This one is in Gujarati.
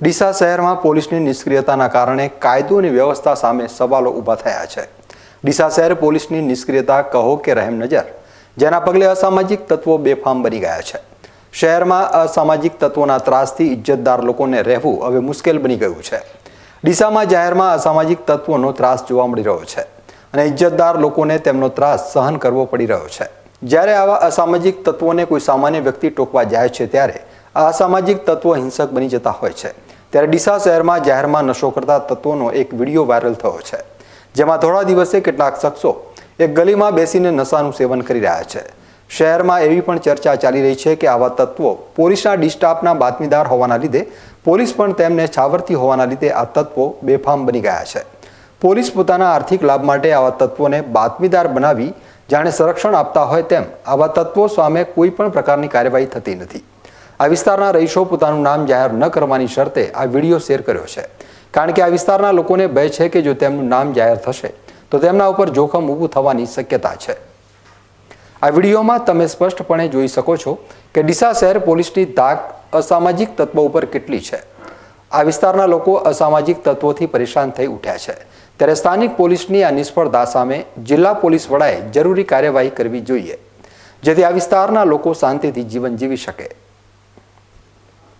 ડીસા શહેરમાં પોલીસની નિષ્ક્રિયતાના કારણે કાયદો અને વ્યવસ્થા સામે સવાલો ઊભા થયા છે. ડીસા શહેર પોલીસની નિષ્ક્રિયતા કહો કે રહેમ નજર, જેના પગલે અસામાજિક તત્વો બેફામ બની ગયા છે. શહેરમાં અસામાજિક તત્વોના ત્રાસથી ઇજ્જતદાર લોકોને રહેવું હવે મુશ્કેલ બની ગયું છે. ડીસામાં જાહેરમાં અસામાજિક તત્વોનો ત્રાસ જોવા મળી રહ્યો છે અને ઇજ્જતદાર લોકોને તેમનો ત્રાસ સહન કરવો પડી રહ્યો છે. જ્યારે આવા અસામાજિક તત્વોને કોઈ સામાન્ય વ્યક્તિ ટોકવા જાય છે ત્યારે આ અસામાજિક તત્વો હિંસક બની જતા હોય છે. ત્યારે ડીસા શહેરમાં જાહેરમાં નશો કરતા તત્વોનો એક વીડિયો વાયરલ થયો છે, જેમાં થોડા દિવસે કેટલાક શખ્સો એક ગલીમાં બેસીને નશાનું સેવન કરી રહ્યા છે. શહેરમાં એવી પણ ચર્ચા ચાલી રહી છે કે આવા તત્વો પોલીસના ડિસ્ટાફના બાતમીદાર હોવાના લીધે પોલીસ પણ તેમને છાવરતી હોવાના લીધે આ તત્વો બેફામ બની ગયા છે. પોલીસ પોતાના આર્થિક લાભ માટે આવા તત્વોને બાતમીદાર બનાવી, જાણે સંરક્ષણ આપતા હોય તેમ આવા તત્વો સામે કોઈ પણ પ્રકારની કાર્યવાહી થતી નથી. આ વિસ્તારના રહીશો પોતાનું નામ જાહેર ન કરવાની શરતે આ વીડિયો શેર કર્યો છે. કારણ કે આ વિસ્તારના લોકોને ભય છે કે જો તેમનું નામ જાહેર થશે, તો તેમના ઉપર જોખમ ઊભું થવાની શક્યતા છે. આ વિડીયોમાં તમે સ્પષ્ટપણે જોઈ શકો છો કે ડીસા શહેર પોલીસની ધાક અસામાજિક તત્વો ઉપર કેટલી છે. આ વિસ્તારના લોકો અસામાજિક તત્વોથી પરેશાન થઈ ઉઠ્યા છે. ત્યારે સ્થાનિક પોલીસની આ નિષ્ફળતા સામે જિલ્લા પોલીસ વડાએ જરૂરી કાર્યવાહી કરવી જોઈએ, જેથી આ વિસ્તારના લોકો શાંતિથી જીવન જીવી શકે.